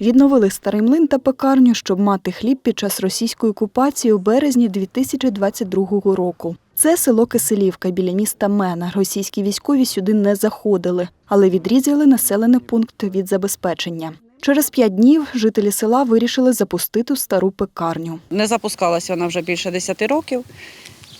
Відновили старий млин та пекарню, щоб мати хліб під час російської окупації у березні 2022 року. Це село Киселівка біля міста Мена. Російські військові сюди не заходили, але відрізали населений пункт від забезпечення. Через п'ять днів жителі села вирішили запустити стару пекарню. Не запускалася вона вже більше 10 років.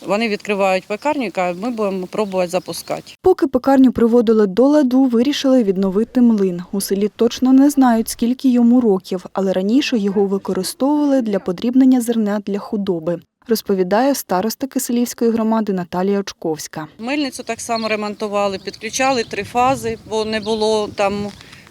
Вони відкривають пекарню кажуть, ми будемо пробувати запускати. Поки пекарню приводили до ладу, вирішили відновити млин. У селі точно не знають, скільки йому років, але раніше його використовували для подрібнення зерна для худоби. Розповідає староста Киселівської громади Наталія Очковська. Мильницю так само ремонтували, підключали три фази, бо не було там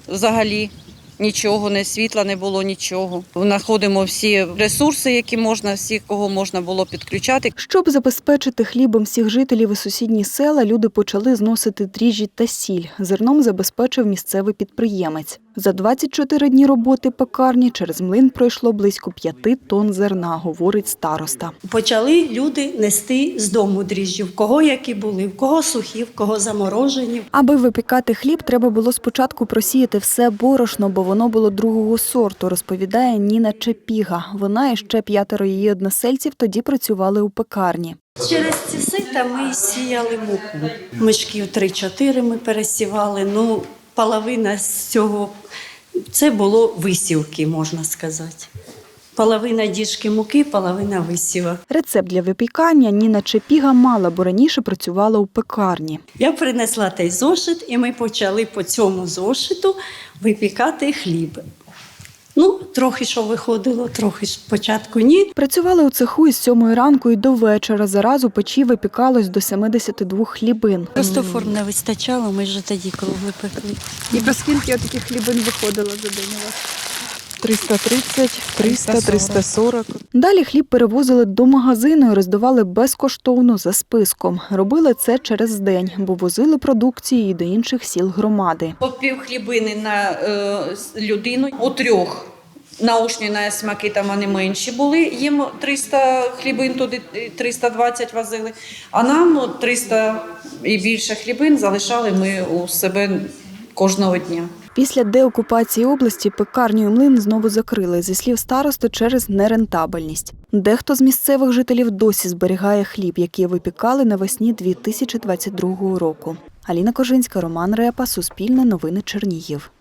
взагалі нічого, не світла, не було нічого. Знаходимо всі ресурси, які можна, всіх кого можна було підключати. Щоб забезпечити хлібом всіх жителів і сусідні села, люди почали зносити дріжджі та сіль. Зерном забезпечив місцевий підприємець. За 24 дні роботи пекарні через млин пройшло близько 5 тонн зерна, говорить староста. Почали люди нести з дому дріжджі, в кого які були, в кого сухі, в кого заморожені. Аби випікати хліб, треба було спочатку просіяти все борошно, бо воно було другого сорту, розповідає Ніна Чепіга. Вона і ще п'ятеро її односельців тоді працювали у пекарні. Через ці сита ми сіяли муку. Мішків 3-4 ми пересівали. Ну, половина з цього це було висівки, можна сказати. Половина діжки муки, половина висіва. Рецепт для випікання Ніна Чепіга мала, бо раніше працювала у пекарні. Я принесла той зошит, і ми почали по цьому зошиту випікати хліб. Ну, трохи що виходило, трохи спочатку ні. Працювали у цеху із сьомої ранку і до вечора. Заразу печі випікалось до 72 хлібин. Просто форм не вистачало, ми вже тоді коли пекли. І по скільки таких хлібин виходило за день у вас? 330, 300, 340. Далі хліб перевозили до магазину і роздавали безкоштовно за списком. Робили це через день, бо возили продукцію і до інших сіл громади. По пів хлібини на е, людину у трьох. Наушні на смаки там вони менші були, їм 300 хлібин туди е, 320 возили, а нам 300 і більше хлібин залишали ми у себе кожного дня. Після деокупації області пекарню і млин знову закрили, зі слів старости, через нерентабельність. Дехто з місцевих жителів досі зберігає хліб, який випікали навесні 2022 року. Аліна Кожинська, Роман Репа, Суспільне новини Чернігів.